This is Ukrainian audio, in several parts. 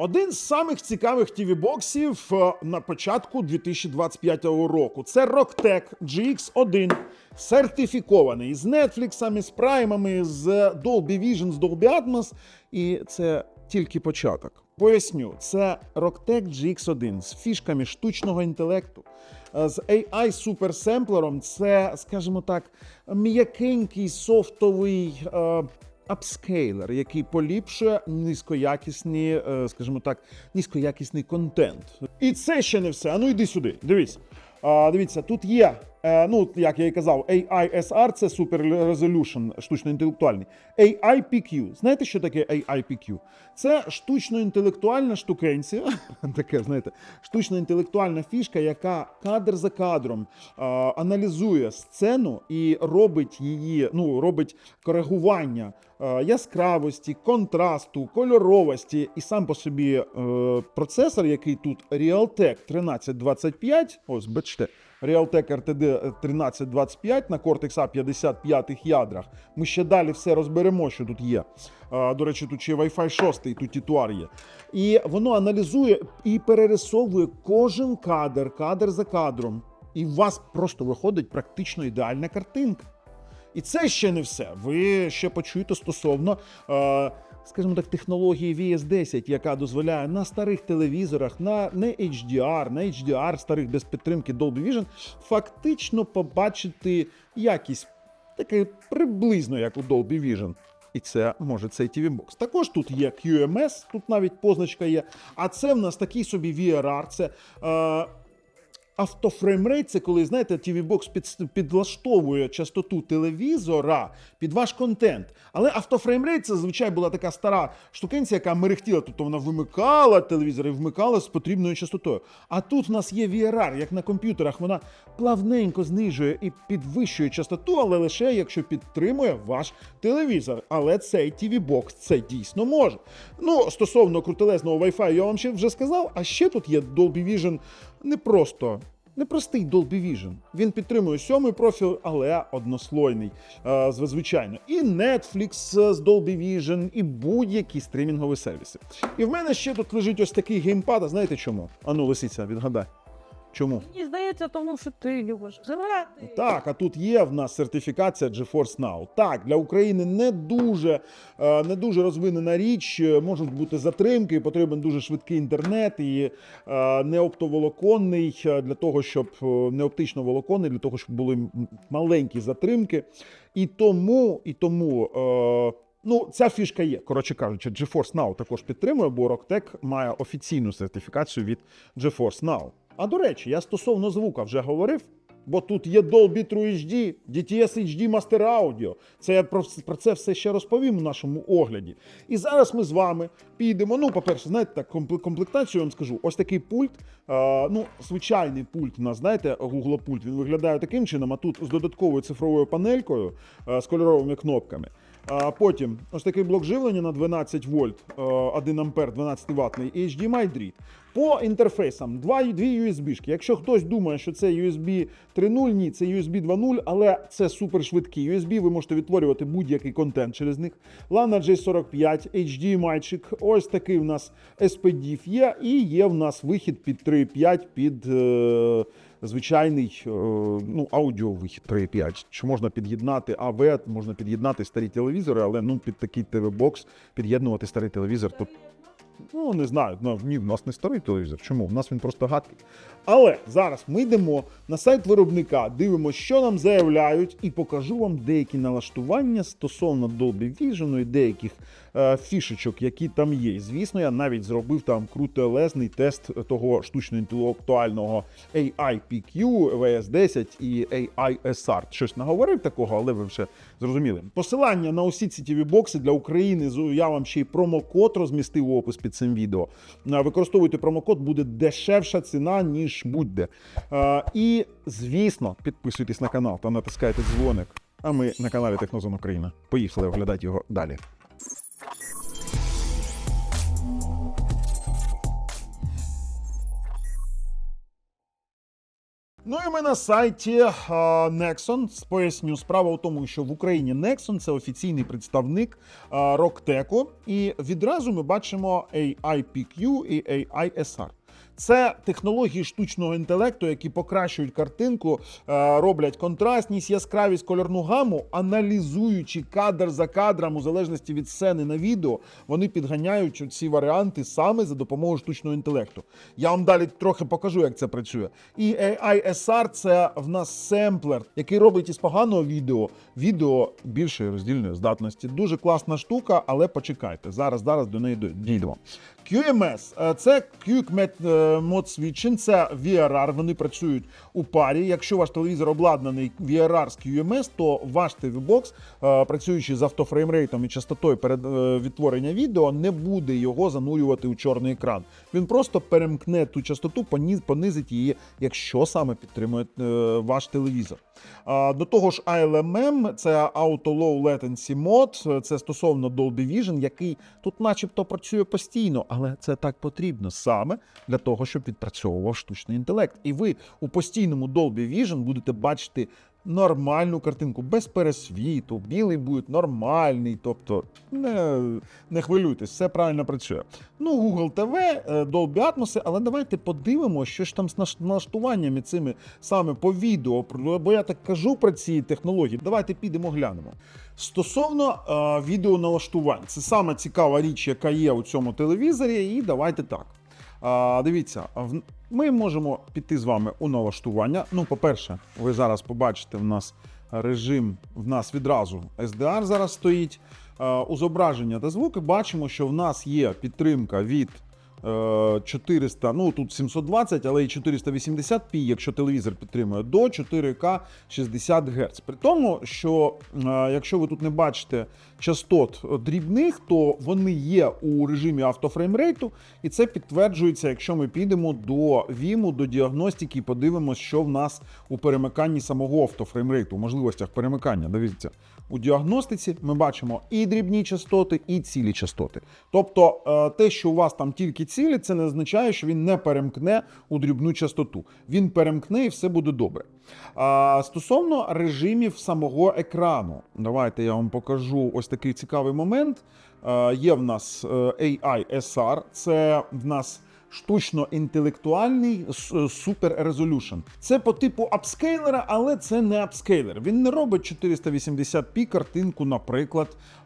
Один з самих цікавих TV-боксів е, на початку 2025 року. Це Rocktech GX1, сертифікований з Netflix, з праймами, з Dolby Vision, з Dolby Atmos. І це тільки початок. Поясню, це Rocktech GX1 з фішками штучного інтелекту, е, з AI суперсемплером. Це, скажімо так, м'якенький софтовий. е, апскейлер, який поліпшує низькоякісні, е, скажімо так, низькоякісний контент. І це ще не все. А ну йди сюди. Дивіться. А, дивіться, тут є. Е, Ну, як я і казав, AISR це Super Resolution, штучно-інтелектуальний. AIPQ. Знаєте, що таке AIPQ? Це штучно-інтелектуальна штукенція, таке, знаєте, штучно-інтелектуальна фішка, яка кадр за кадром е, аналізує сцену і робить її, ну, робить коригування е, яскравості, контрасту, кольоровості. І сам по собі е, процесор, який тут Realtek 1325, ось бачите, Realtek RTD 1325 на Cortex A 55 ядрах. Ми ще далі все розберемо, що тут є. До речі, тут ще Wi-Fi 6, тут тітуар є. І воно аналізує і перерисовує кожен кадр, кадр за кадром. І у вас просто виходить практично ідеальна картинка. І це ще не все. Ви ще почуєте стосовно, скажімо так, технології VS10, яка дозволяє на старих телевізорах, на не HDR, на HDR старих без підтримки Dolby Vision, фактично побачити якість таке приблизно як у Dolby Vision. І це може цей TV Box. Також тут є QMS, тут навіть позначка є. А це в нас такий собі VRR, це е, Автофреймрейт це коли, знаєте, TV-бокс під, підлаштовує частоту телевізора під ваш контент. Але автофреймрейт це зазвичай була така стара штукенція, яка мерехтіла, тобто вона вимикала телевізор і вмикала з потрібною частотою. А тут в нас є VRR, як на комп'ютерах, вона плавненько знижує і підвищує частоту, але лише якщо підтримує ваш телевізор. Але цей TV-бокс це дійсно може. Ну, стосовно крутелезного Wi-Fi, я вам ще вже сказав, а ще тут є Dolby Vision не просто. Непростий Dolby Vision. Він підтримує сьомий профіль, але однослойний, е, звичайно. І Netflix з Dolby Vision, і будь-які стрімінгові сервіси. І в мене ще тут лежить ось такий геймпад. А знаєте чому? Ану, лисиця, відгадай. Чому? Мені здається, тому що ти любиш грати. Так, а тут є в нас сертифікація GeForce Now. Так, для України не дуже, е, не дуже розвинена річ. Можуть бути затримки, потрібен дуже швидкий інтернет і е, не оптоволоконний е, для того, щоб не оптично волоконний, для того, щоб були маленькі затримки. І тому, і тому. Ну, ця фішка є. Коротше кажучи, GeForce Now також підтримує, бо Rocktech має офіційну сертифікацію від GeForce Now. А до речі, я стосовно звука вже говорив, бо тут є Dolby True HD, DTS HD Master Audio. Це я про, про це все ще розповім у нашому огляді. І зараз ми з вами підемо. Ну, по-перше, знаєте, так, комплектацію я вам скажу. Ось такий пульт. Е, ну, звичайний пульт у нас, знаєте, Google пульт він виглядає таким чином, а тут з додатковою цифровою панелькою е, з кольоровими кнопками. А потім ось такий блок живлення на 12 вольт, е, 1 ампер 12 ватний і HDMI дріт. По інтерфейсам два, дві USB-шки. Якщо хтось думає, що це USB 3.0, ні, це USB 2.0, але це супершвидкі USB, ви можете відтворювати будь-який контент через них. LAN J45, HDMI-чик, ось такий у нас SPDIF є, і є в нас вихід під 3.5 під. Е, звичайний е, ну, аудіовихід 3.5. Чи можна під'єднати АВ, можна під'єднати старі телевізори, але ну, під такий ТВ-бокс під'єднувати старий телевізор тут. Ну, не знаю. Ну, ні, в нас не старий телевізор. Чому? В нас він просто гадкий. Але зараз ми йдемо на сайт виробника, дивимося, що нам заявляють, і покажу вам деякі налаштування стосовно Dolby Vision і деяких е, фішечок, які там є. Звісно, я навіть зробив там крутелезний тест того штучно-інтелектуального AIPQ, VS10 і AISR. Щось наговорив такого, але ви вже зрозуміли. Посилання на усі ці tv бокси для України. Я вам ще й промокод розмістив у опис під цим відео. Е, Використовуйте промокод, буде дешевша ціна, ніж будь-де. Е, І, звісно, підписуйтесь на канал та натискайте дзвоник. А ми на каналі Технозон Україна. Поїхали оглядати його далі. Ну і ми на сайті Nexon. Поясню, справа у тому, що в Україні Nexon це офіційний представник Роктеку, і відразу ми бачимо AIPQ і AISR. Це технології штучного інтелекту, які покращують картинку, е, роблять контрастність, яскравість, кольорну гаму, аналізуючи кадр за кадром, у залежності від сцени на відео, вони підганяють ці варіанти саме за допомогою штучного інтелекту. Я вам далі трохи покажу, як це працює. І AISR – це в нас семплер, який робить із поганого відео відео більшої роздільної здатності. Дуже класна штука, але почекайте. Зараз, зараз до неї дійдемо. QMS е, це Quick Mode Switching, це VRR, вони працюють у парі. Якщо ваш телевізор обладнаний VRR з QMS, то ваш TV-бокс, е, працюючи з автофреймрейтом і частотою перед е, відтворення відео, не буде його занурювати у чорний екран. Він просто перемкне ту частоту, понизить її, якщо саме підтримує ваш телевізор. До того ж, ALMM – це Auto Low Latency Mode, це стосовно Dolby Vision, який тут начебто працює постійно, але це так потрібно саме для того, щоб відпрацьовував штучний інтелект. І ви у постійному Dolby Vision будете бачити нормальну картинку, без пересвіту, білий буде нормальний, тобто не, не хвилюйтесь, все правильно працює. Ну, Google TV, е, Dolby Atmos, але давайте подивимося, що ж там з налаштуваннями цими саме по відео, бо я так кажу про ці технології. Давайте підемо глянемо. Стосовно е, відеоналаштувань, це саме цікава річ, яка є у цьому телевізорі, і давайте так. А, дивіться, ми можемо піти з вами у налаштування. Ну, по-перше, ви зараз побачите в нас режим, в нас відразу SDR зараз стоїть. А, у зображення та звуки бачимо, що в нас є підтримка від е, 400, ну тут 720, але і 480p, якщо телевізор підтримує, до 4К 60 Гц. При тому, що е, якщо ви тут не бачите частот дрібних, то вони є у режимі автофреймрейту, і це підтверджується, якщо ми підемо до ВІМу, до діагностики і подивимося, що в нас у перемиканні самого автофреймрейту, у можливостях перемикання. Дивіться, у діагностиці ми бачимо і дрібні частоти, і цілі частоти. Тобто, е, те, що у вас там тільки цілі, це не означає, що він не перемкне у дрібну частоту. Він перемкне і все буде добре. А, стосовно режимів самого екрану, давайте я вам покажу ось такий цікавий момент. Е, є в нас е, AI SR, це в нас штучно-інтелектуальний с- супер резолюшн. Це по типу апскейлера, але це не апскейлер. Він не робить 480p картинку, наприклад, а,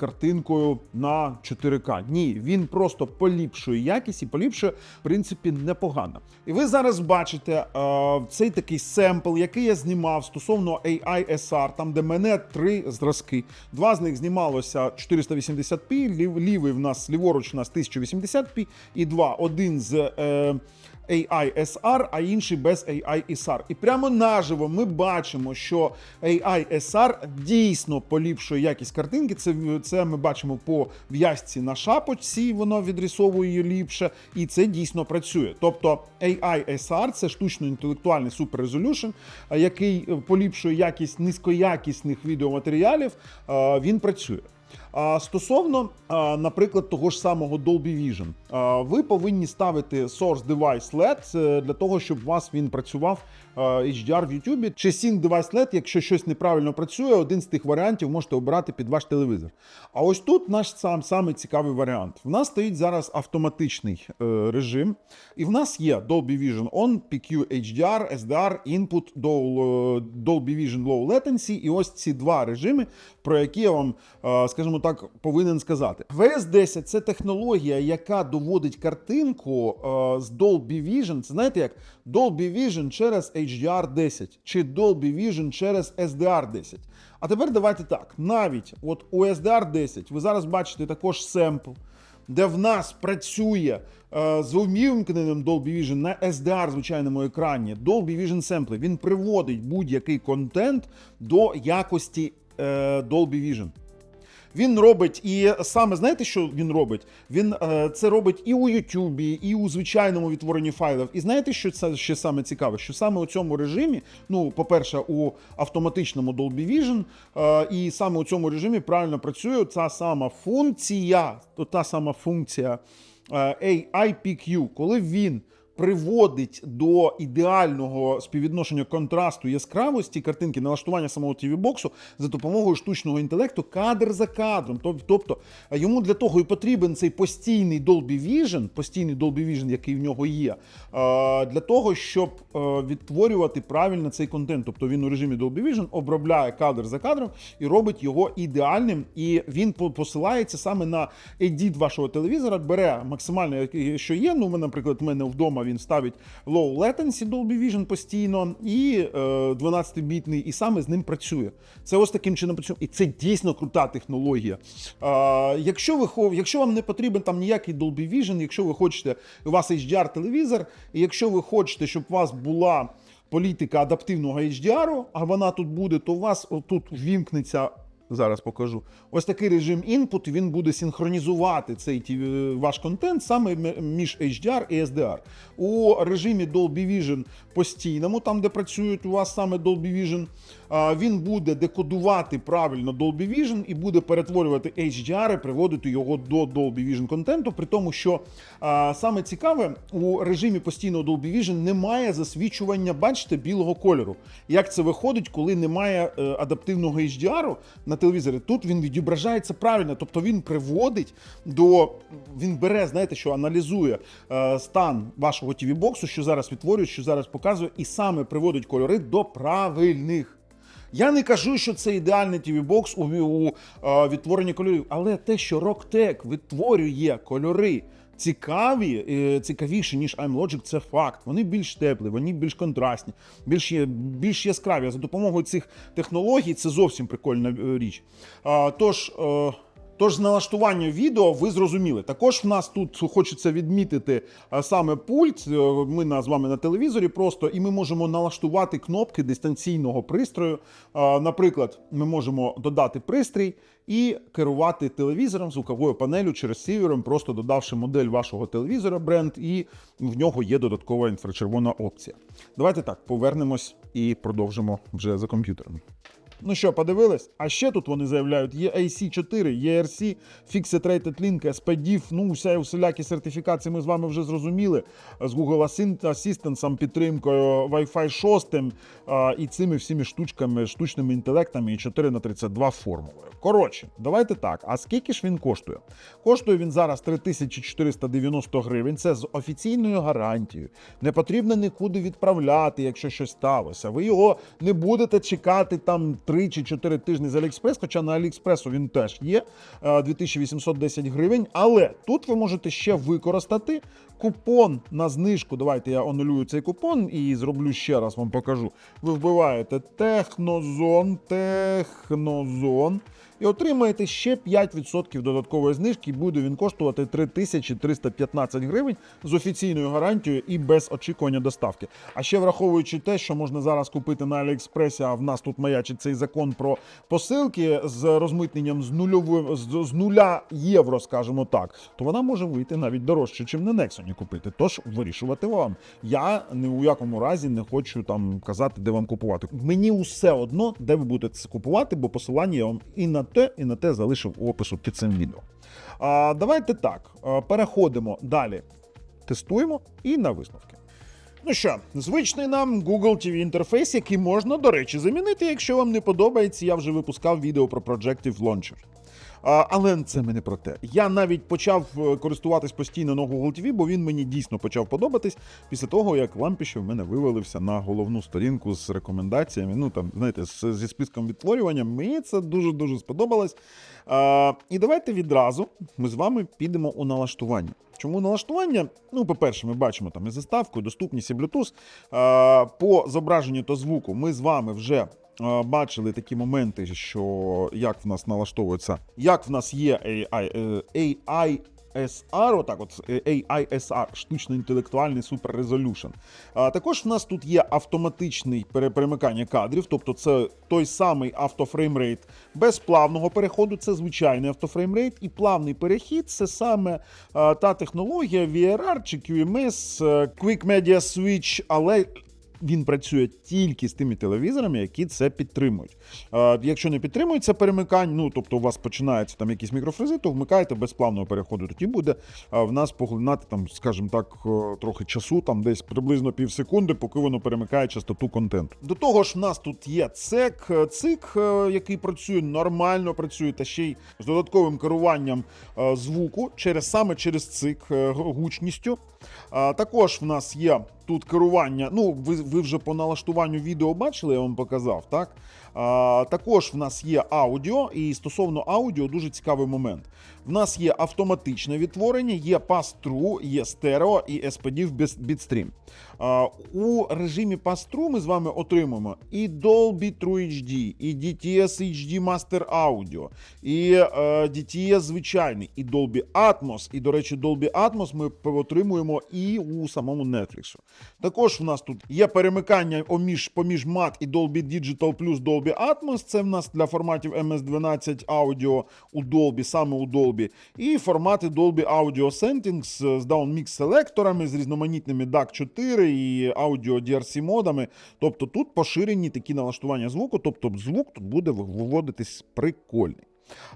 картинкою на 4К. Ні, він просто поліпшує якість і поліпшує, в принципі, непогано. І ви зараз бачите цей такий семпл, який я знімав стосовно AI SR, там де мене три зразки. Два з них знімалося 480p, лів- лівий в нас ліворуч у нас 1080p, і два. Один з. Е, AI SR, а інший без AI SR. І прямо наживо ми бачимо, що AI SR дійсно поліпшує якість картинки. Це, це ми бачимо по в'язці на шапочці, воно відрисовує її ліпше, і це дійсно працює. Тобто AI SR – це штучно-інтелектуальний суперрезолюшн, який поліпшує якість низькоякісних відеоматеріалів. Він працює. А стосовно, наприклад, того ж самого Dolby Vision, ви повинні ставити Source Device LED е, для того, щоб у вас він працював а, HDR в YouTube, чи Sync Device LED, якщо щось неправильно працює, один з тих варіантів можете обирати під ваш телевізор. А ось тут наш сам самий цікавий варіант. В нас стоїть зараз автоматичний е, режим, і в нас є Dolby Vision On, PQ HDR, SDR, Input, Dolby Vision Low Latency, і ось ці два режими, про які я вам, е, скажімо так, повинен сказати. VS10 це технологія, яка доводить картинку е, з Dolby Vision. Це знаєте як Dolby Vision через HDR10 чи Dolby Vision через SDR10. А тепер давайте так. Навіть от у SDR10 ви зараз бачите також семпл, де в нас працює е, з увімкненим Dolby Vision на SDR звичайному екрані. Dolby Vision семпли він приводить будь-який контент до якості е, Dolby Vision. Він робить і саме знаєте, що він робить? Він е, це робить і у Ютубі, і у звичайному відтворенні файлів. І знаєте, що це ще саме цікаве? Що саме у цьому режимі, ну, по-перше, у автоматичному Dolby Vision, е, і саме у цьому режимі правильно працює ця сама функція, то та сама функція е, AIPQ, коли він приводить до ідеального співвідношення контрасту яскравості картинки, налаштування самого tv боксу за допомогою штучного інтелекту кадр за кадром. Тобто е, йому для того і потрібен цей постійний Dolby Vision, постійний Dolby Vision, який в нього є, е, для того, щоб е, відтворювати правильно цей контент. Тобто він у режимі Dolby Vision обробляє кадр за кадром і робить його ідеальним. І він посилається саме на edit вашого телевізора, бере максимально, що є. Ну, наприклад, в мене вдома він ставить low latency Dolby Vision постійно і е, 12-бітний, і саме з ним працює. Це ось таким чином працює. І це дійсно крута технологія. Е, якщо ви якщо вам не потрібен там ніякий Dolby Vision, якщо ви хочете, у вас HDR телевізор, і якщо ви хочете, щоб у вас була політика адаптивного HDR, а вона тут буде, то у вас тут ввімкнеться. Зараз покажу. Ось такий режим інпут, він буде синхронізувати цей ваш контент саме між HDR і SDR. У режимі Dolby Vision постійному, там де працюють у вас саме Dolby Vision, він буде декодувати правильно Dolby Vision і буде перетворювати HDR, і приводити його до Dolby Vision контенту. При тому, що саме цікаве, у режимі постійного Dolby Vision немає засвічування, бачите, білого кольору. Як це виходить, коли немає е, адаптивного HDR на телевізорі? Тут він відображається правильно, тобто він приводить до він бере, знаєте, що аналізує е, стан вашого tv боксу що зараз відтворює, що зараз показує, і саме приводить кольори до правильних. Я не кажу, що це ідеальний tv бокс у, у е, відтворенні кольорів, але те, що Rocktech відтворює кольори цікаві, е, цікавіші, ніж iMlogic, це факт. Вони більш теплі, вони більш контрастні, більш, більш яскраві. За допомогою цих технологій це зовсім прикольна е, річ. Тож. Е, Тож з налаштуванням відео ви зрозуміли. Також в нас тут хочеться відмітити саме пульт. Е, Ми на- з вами на телевізорі просто, і ми можемо налаштувати кнопки дистанційного пристрою. Наприклад, ми можемо додати пристрій і керувати телевізором, звуковою панелю через сівером, просто додавши модель вашого телевізора, бренд, і в нього є додаткова інфрачервона опція. Давайте так повернемось і продовжимо вже за комп'ютером. Ну що, подивились? А ще тут вони заявляють: є AC4, ERC, Fixed Rated Link, SPDIF, ну, вся усілякі сертифікації ми з вами вже зрозуміли. З Google Assistant, підтримкою Wi-Fi 6 і цими всіми штучками, штучними інтелектами і 4 на 32 формулою. Коротше, давайте так. А скільки ж він коштує? Коштує він зараз 3490 гривень. Це з офіційною гарантією. Не потрібно нікуди відправляти, якщо щось сталося. Ви його не будете чекати там 3 чи 4 тижні з Аліекспрес, хоча на Аліекспресу він теж є е, 2810 гривень. Але тут ви можете ще використати купон на знижку. Давайте я онулюю цей купон і зроблю ще раз вам покажу. Ви вбиваєте Технозон, Технозон. І отримаєте ще 5% додаткової знижки. Буде він коштувати 3315 гривень з офіційною гарантією і без очікування доставки. А ще враховуючи те, що можна зараз купити на Аліекспресі, а в нас тут маячить цей закон про посилки з розмитненням з нульовим з, нуля євро, скажімо так, то вона може вийти навіть дорожче, чим на Нексоні купити. Тож вирішувати вам. Я ні у якому разі не хочу там казати, де вам купувати. Мені усе одно, де ви будете це купувати, бо посилання я вам і на те, і на те залишив опису під цим відео. А, давайте так, переходимо далі. Тестуємо і на висновки. Ну що, звичний нам Google TV інтерфейс, який можна, до речі, замінити, якщо вам не подобається. Я вже випускав відео про Projective Launcher. Але це ми не про те. Я навіть почав е, користуватись постійно на Google TV, бо він мені дійсно почав подобатись після того, як Лампіще в мене вивалився на головну сторінку з рекомендаціями. Ну там, знаєте, зі списком відтворювання. Мені це дуже дуже сподобалось. А, і давайте відразу ми з вами підемо у налаштування. Чому налаштування? Ну, по-перше, ми бачимо там і заставку, і доступність і Bluetooth. А, по зображенню та звуку ми з вами вже бачили такі моменти, що як в нас налаштовується, як в нас є AI, е, AI SR, отак, от е, AISR, штучно інтелектуальний Resolution. А також в нас тут є автоматичний пере- перемикання кадрів, тобто це той самий автофреймрейт без плавного переходу, це звичайний автофреймрейт, і плавний перехід це саме та технологія VRR чи QMS, е, Quick Media Switch, але він працює тільки з тими телевізорами, які це підтримують. Якщо не підтримується перемикань, ну тобто у вас починаються там якісь мікрофрези, то вмикаєте без плавного переходу. Тоді буде в нас поглинати там, скажімо так, е, трохи часу, там десь приблизно пів секунди, поки воно перемикає частоту контенту. До того ж, в нас тут є цек, е, цик, е, який працює нормально, працює та ще й з додатковим керуванням звуку через саме через цик гучністю. Також в нас є тут керування. Ну, ви, ви вже по налаштуванню відео бачили, я вам показав, так? А, також в нас є аудіо, і стосовно аудіо дуже цікавий момент. В нас є автоматичне відтворення, є pass-through, є стерео і SPD в. А, у режимі pass-through ми з вами отримуємо і Dolby True HD, і DTS HD Master Audio, і е, DTS звичайний, і Dolby Atmos. І, до речі, Dolby Atmos ми отримуємо і у самому Netflix. Також в нас тут є перемикання поміж, поміж MAT і Dolby Digital плюс Dolby Atmos. Це в нас для форматів MS-12 аудіо у Dolby, саме у Dolby. І формати Dolby Audio Settings з downmix селекторами, з різноманітними DAC 4 і аудіо DRC модами. Тобто тут поширені такі налаштування звуку, тобто звук тут буде виводитись прикольний.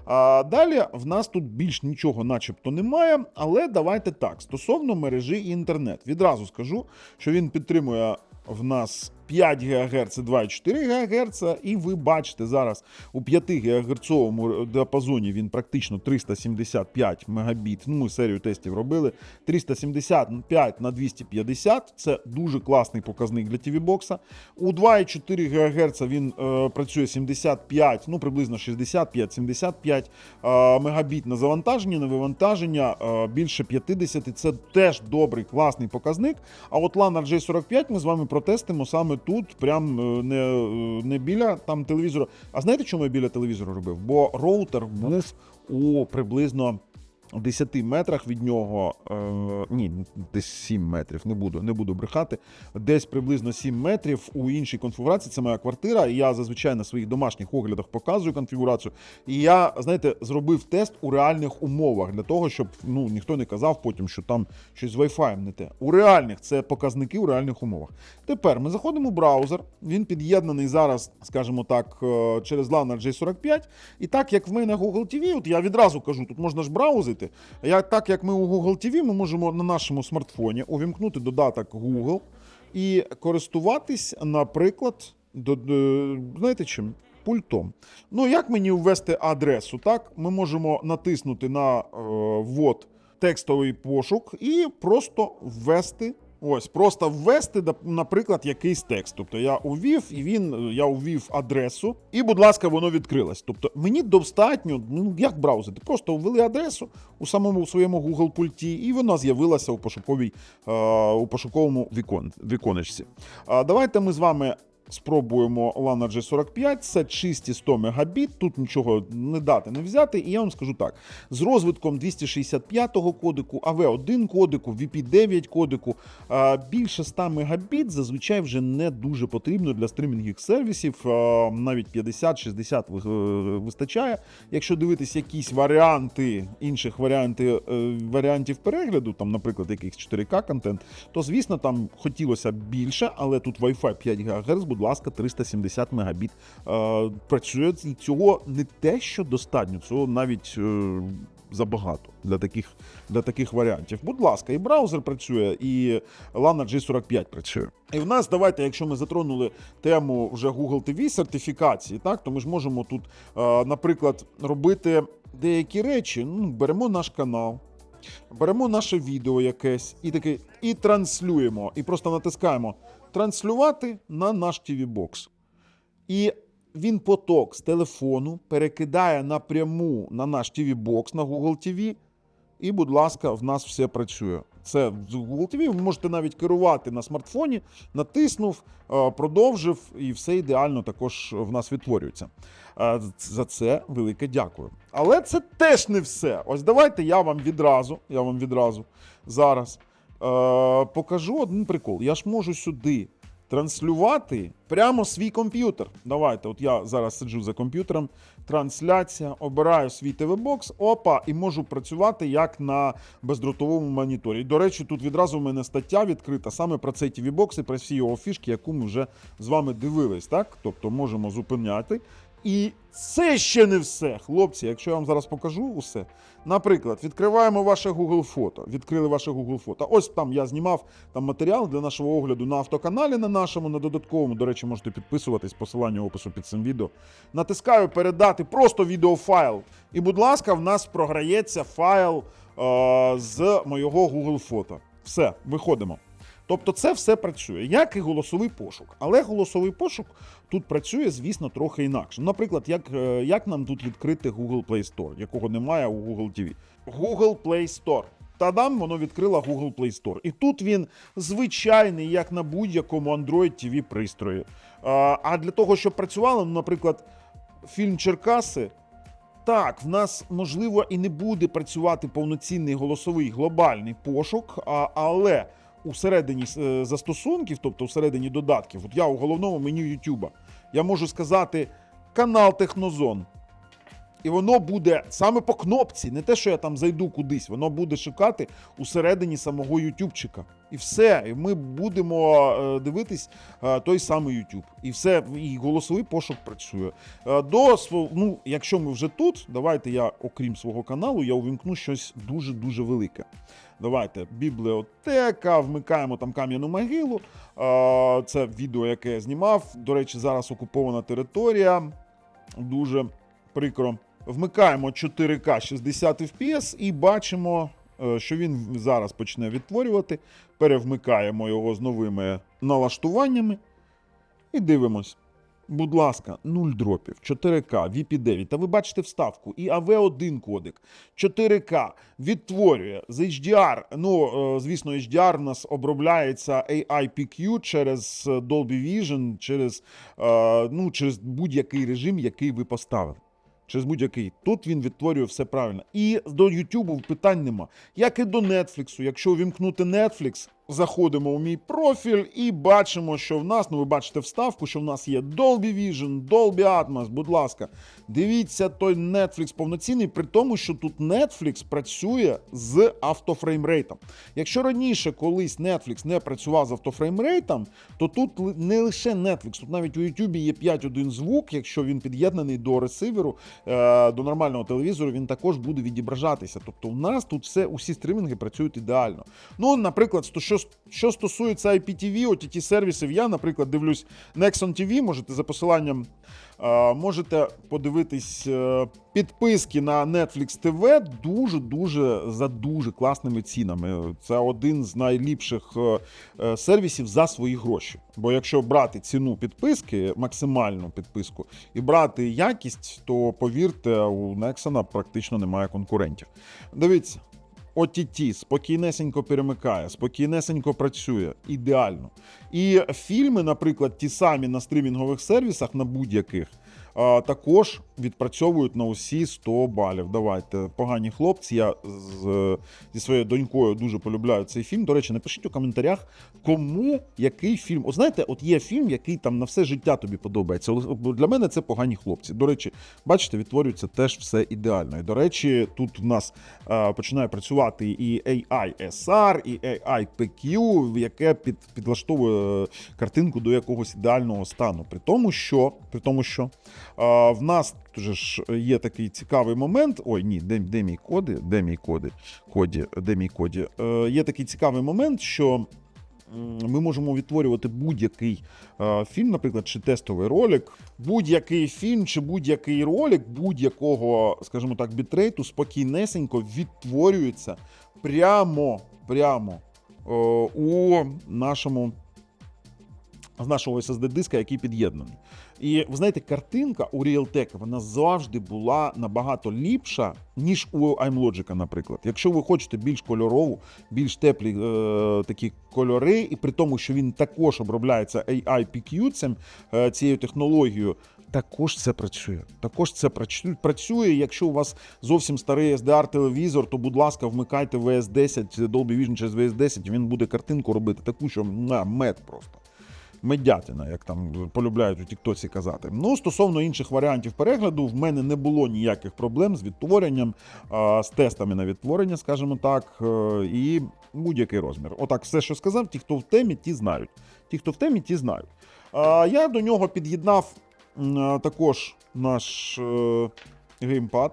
А далі в нас тут більш нічого, начебто, немає. Але давайте так. Стосовно мережі і інтернет, відразу скажу, що він підтримує в нас 5 ГГц, 2,4 ГГц, і ви бачите зараз у 5 ГГц діапазоні він практично 375 Мбіт. Ну, ми серію тестів робили. 375 на 250 це дуже класний показник для TV бокса. У 2,4 ГГц він е, працює 75, ну приблизно 65-75 е, мегабіт на завантаження, на вивантаження е, більше 50. Це теж добрий, класний показник. А от LAN RJ45 ми з вами протестимо саме тут, прям е, не, е, не біля там телевізора. А знаєте, чому я біля телевізора робив? Бо роутер був у приблизно. 10 метрах від нього, е, ні, десь 7 метрів, не буду, не буду брехати. Десь приблизно 7 метрів у іншій конфігурації. Це моя квартира. Я зазвичай на своїх домашніх оглядах показую конфігурацію. І я, знаєте, зробив тест у реальних умовах для того, щоб ну ніхто не казав потім, що там щось з Wi-Fi не те. У реальних це показники у реальних умовах. Тепер ми заходимо в браузер. Він під'єднаний зараз, скажімо так, е, через LAN RJ45. І так як в мене Google TV, от я відразу кажу, тут можна ж браузити. Я, так як ми у Google TV, ми можемо на нашому смартфоні увімкнути додаток Google і користуватись, наприклад, до, до, знаєте чим? Пультом. Ну, як мені ввести адресу? Так, ми можемо натиснути на е, ввод текстовий пошук і просто ввести. Ось, просто ввести, наприклад, якийсь текст. Тобто я увів, і він, я увів адресу, і, будь ласка, воно відкрилось. Тобто мені достатньо, ну як браузити, просто ввели адресу у самому своєму Google пульті, і вона з'явилася у пошуковій, е, у пошуковому вікон, віконечці. Давайте ми з вами спробуємо LAN RJ45, це чисті 100 Мбіт, тут нічого не дати, не взяти. І я вам скажу так: з розвитком 265-го кодеку, AV1 кодеку, VP9 кодеку, більше 100 Мбіт зазвичай вже не дуже потрібно для стримінгів сервісів, навіть 50-60 е, вистачає. Якщо дивитись якісь варіанти, інших варіанти, е, варіантів перегляду, там, наприклад, якийсь 4К контент, то звісно там хотілося більше, але тут Wi-Fi 5 ГГц, будь ласка, 370 Мбіт е, працює, і цього не те, що достатньо, цього навіть. Е, Забагато для таких, для таких варіантів. Будь ласка, і браузер працює, і LAN G45 працює. І в нас, давайте, якщо ми затронули тему вже Google TV сертифікації, так, то ми ж можемо тут, е, наприклад, робити деякі речі. Ну, беремо наш канал, беремо наше відео якесь і таке, і транслюємо, і просто натискаємо транслювати на наш TV бокс. І він поток з телефону перекидає напряму на наш TV бокс на Google TV. І, будь ласка, в нас все працює. Це з Google TV. Ви можете навіть керувати на смартфоні, натиснув, е, продовжив, і все ідеально також в нас відтворюється. Е, За це велике дякую. Але це теж не все. Ось давайте я вам відразу, я вам відразу зараз покажу один прикол. Я ж можу сюди транслювати прямо свій комп'ютер. Давайте, от я зараз сиджу за комп'ютером, трансляція, обираю свій ТВ-бокс, опа, і можу працювати як на бездротовому моніторі. До речі, тут відразу в мене стаття відкрита саме про цей TV-бокс і про всі його фішки, яку ми вже з вами дивились. Так? Тобто можемо зупиняти. І це ще не все, хлопці. Якщо я вам зараз покажу усе. Наприклад, відкриваємо ваше Google фото. Відкрили ваше Google фото. Ось там я знімав там матеріал для нашого огляду на автоканалі на нашому, на додатковому. До речі, можете підписуватись, посилання в опису під цим відео. Натискаю передати просто відеофайл. І, будь ласка, в нас програється файл е- з моєго Google фото. Все, виходимо. Тобто це все працює, як і голосовий пошук. Але голосовий пошук тут працює, звісно, трохи інакше. Наприклад, як, е, як нам тут відкрити Google Play Store, якого немає у Google TV. Google Play Store. Тадам, воно відкрило Google Play Store. І тут він звичайний, як на будь-якому Android TV пристрої. А для того, щоб працювало, ну, наприклад, фільм Черкаси. Так, в нас можливо і не буде працювати повноцінний голосовий глобальний пошук, але усередині е, застосунків, тобто всередині додатків, от я у головному меню YouTube, я можу сказати канал Технозон. І воно буде саме по кнопці, не те, що я там зайду кудись, воно буде шукати усередині самого Ютубчика. І все. І ми будемо е, дивитись е, той самий YouTube. І все, і голосовий пошук працює. До ну, якщо ми вже тут, давайте я, окрім свого каналу, я увімкну щось дуже-дуже велике. Давайте бібліотека, вмикаємо там кам'яну могилу. Це відео, яке я знімав. До речі, зараз окупована територія. Дуже прикро. Вмикаємо 4К 60 FPS і бачимо, е, що він зараз почне відтворювати. Перевмикаємо його з новими налаштуваннями і дивимось. Будь ласка, 0 дропів, 4К, VP9. Та ви бачите вставку. І AV1 кодек 4К відтворює з HDR. Ну, е, звісно, HDR у нас обробляється AIPQ через е, Dolby Vision, через, е, ну, через будь-який режим, який ви поставили. Через будь-який. Тут він відтворює все правильно. І до YouTube питань нема. Як і до Netflix. Якщо увімкнути Netflix, заходимо у мій профіль і бачимо, що в нас, ну ви бачите вставку, що в нас є Dolby Vision, Dolby Atmos. Будь ласка, дивіться той Netflix повноцінний, при тому, що тут Netflix працює з автофреймрейтом. Якщо раніше колись Netflix не працював з автофреймрейтом, то тут не лише Netflix, тут навіть у YouTube є 5.1 звук, якщо він під'єднаний до ресиверу, е, до нормального телевізору, він також буде відображатися. Тобто у нас тут все, усі стримінги працюють ідеально. Ну, наприклад, сто- що, що стосується IPTV, OTT сервісів, я, наприклад, дивлюсь Nexon TV, можете за посиланням. е, Можете подивитись е, підписки на Netflix TV дуже-дуже за дуже класними цінами. Це один з найліпших е, сервісів за свої гроші. Бо якщо брати ціну підписки, максимальну підписку, і брати якість, то повірте, у Nexon практично немає конкурентів. Дивіться. OTT спокійнесенько перемикає, спокійнесенько працює, ідеально. І фільми, наприклад, ті самі на стрімінгових сервісах, на будь-яких, а, також відпрацьовують на усі 100 балів. Давайте, погані хлопці. Я з, зі своєю донькою дуже полюбляю цей фільм. До речі, напишіть у коментарях, кому який фільм. От знаєте, от є фільм, який там на все життя тобі подобається. Для мене це погані хлопці. До речі, бачите, відтворюється теж все ідеально. І до речі, тут у нас е, починає працювати і AI SR, і AI PQ, яке під, підлаштовує картинку до якогось ідеального стану. При тому, що, при тому, що е, в нас ж є такий цікавий момент. Ой, ні, де, де мій коди? Де мій коди? Коді, де мій коді? Е, є такий цікавий момент, що ми можемо відтворювати будь-який е, фільм, наприклад, чи тестовий ролик, будь-який фільм чи будь-який ролик будь-якого, скажімо так, бітрейту спокійнесенько відтворюється прямо, прямо е, у нашому з нашого SSD диска, який під'єднаний. І ви знаєте, картинка у Realtek вона завжди була набагато ліпша, ніж у iMlogic, наприклад. Якщо ви хочете більш кольорову, більш теплі е, такі кольори, і при тому, що він також обробляється AI-PQ, цим, е, цією технологією, також це працює. Також це працює. Якщо у вас зовсім старий SDR-телевізор, то, будь ласка, вмикайте VS10, Dolby Vision через VS10, він буде картинку робити таку, що на мед просто. Медятина, як там полюбляють у Тіктоці казати. Ну, стосовно інших варіантів перегляду, в мене не було ніяких проблем з відтворенням, з тестами на відтворення, скажімо так, е, і будь-який розмір. Отак, все, що сказав, ті, хто в темі, ті знають. Ті, хто в темі, ті знають. Я до нього під'єднав також наш е, геймпад.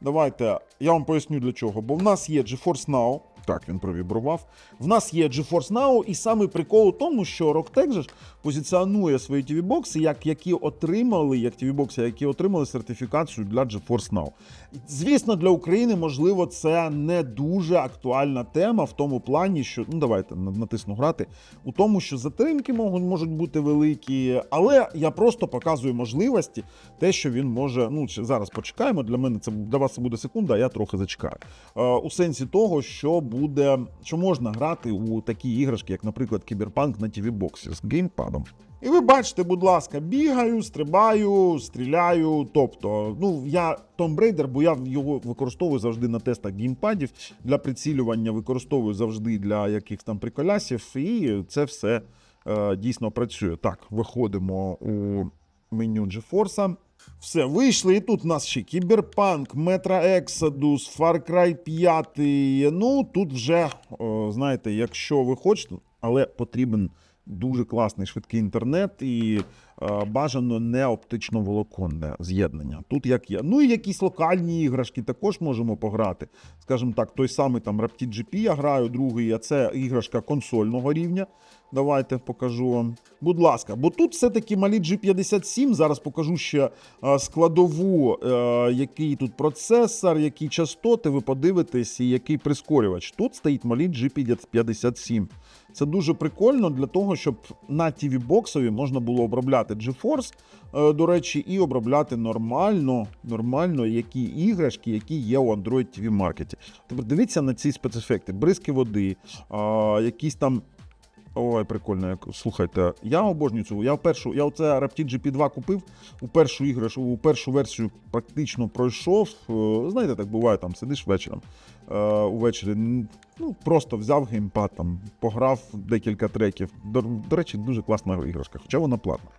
Давайте я вам поясню для чого. Бо в нас є GeForce Now. Так, він провібрував. В нас є GeForce Now, і саме прикол у тому, що Rocktech же ж позиціонує свої TV-бокси, як які отримали, як TV-бокси, які отримали сертифікацію для GeForce Now. Звісно, для України, можливо, це не дуже актуальна тема в тому плані, що ну давайте на- натисну грати, у тому, що затримки можуть, можуть бути великі, але я просто показую можливості, те, що він може. Ну зараз почекаємо. Для мене це для вас це буде секунда, а я трохи зачекаю. Е, у сенсі того, що буде, що можна грати у такі іграшки, як, наприклад, Кіберпанк на TV боксі з геймпадом. І ви бачите, будь ласка, бігаю, стрибаю, стріляю. Тобто, ну я Raider, бо я його використовую завжди на тестах геймпадів. Для прицілювання використовую завжди для якихось там приколясів, і це все е, дійсно працює. Так, виходимо у меню GeForce. Все, вийшли, і тут у нас ще Кіберпанк, Metro Exodus, Far Cry 5. Ну, тут вже, о, знаєте, якщо ви хочете, але потрібен дуже класний швидкий інтернет і е, бажано не оптично волоконне з'єднання. Тут як є. Ну і якісь локальні іграшки також можемо пограти. Скажімо так, той самий там Rapid GP я граю, другий, а це іграшка консольного рівня. Давайте покажу вам. Будь ласка, бо тут все-таки малі G57. Зараз покажу ще е, складову, е, який тут процесор, які частоти, ви подивитесь, і який прискорювач. Тут стоїть малі G57. Це дуже прикольно для того, щоб на TV боксові можна було обробляти GeForce, е, до речі, і обробляти нормально, нормально які іграшки, які є у Android TV маркеті. Тепер дивіться на ці спецефекти: бризки води, якісь там. Ой, прикольно, як слухайте. Я обожнюю цю. Я першу, я оце Rapid GP2 купив. У першу іграш, у першу версію практично пройшов. Е, Знаєте, так буває, там сидиш вечором. Е, увечері ну, просто взяв геймпад, там, пограв декілька треків. До, до речі, дуже класна іграшка, хоча вона платна.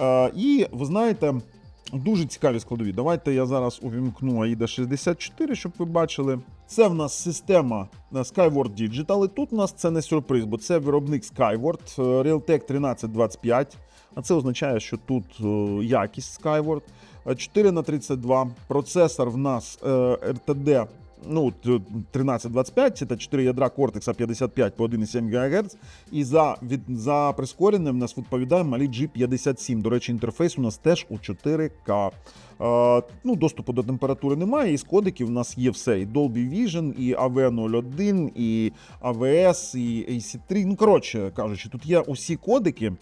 Е, і ви знаєте, дуже цікаві складові. Давайте я зараз увімкну AIDA 64, щоб ви бачили. Це в нас система е, Skyward Digital. І тут у нас це не сюрприз, бо це виробник Skyward, е, Realtek 1325. А це означає, що тут е, якість Skyward. Е, 4 на 32 Процесор в нас RTD ну, т- 1325, це 4 ядра Cortex 55 по 1,7 ГГц. І за, від, за прискореним нас відповідає малі G57. До речі, інтерфейс у нас теж у 4К. Ну, доступу до температури немає, і з кодиків у нас є все. І Dolby Vision, і AV01, і AVS, і AC3. Ну, коротше кажучи, тут є усі кодики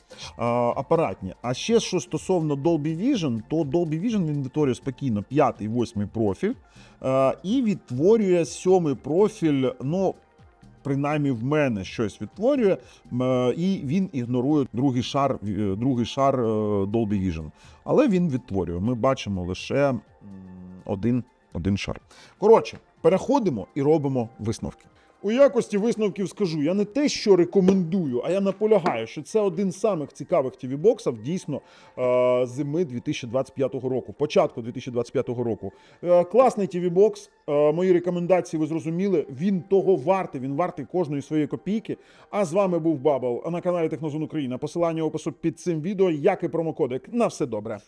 апаратні. А ще що стосовно Dolby Vision, то Dolby Vision він відтворює спокійно п'ятий, восьмий профіль. І відтворює сьомий профіль. Ну, принаймні в мене щось відтворює, і він ігнорує другий шар, е, другий шар е, Dolby Vision. Але він відтворює. Ми бачимо лише один, один шар. Коротше, переходимо і робимо висновки. У якості висновків скажу, я не те, що рекомендую, а я наполягаю, що це один з самих цікавих tv боксів дійсно е, зими 2025 року, початку 2025 року. Е, класний tv бокс Е, мої рекомендації ви зрозуміли. Він того вартий, він вартий кожної своєї копійки. А з вами був Бабл на каналі Технозон Україна. Посилання опису під цим відео, як і промокодик. На все добре.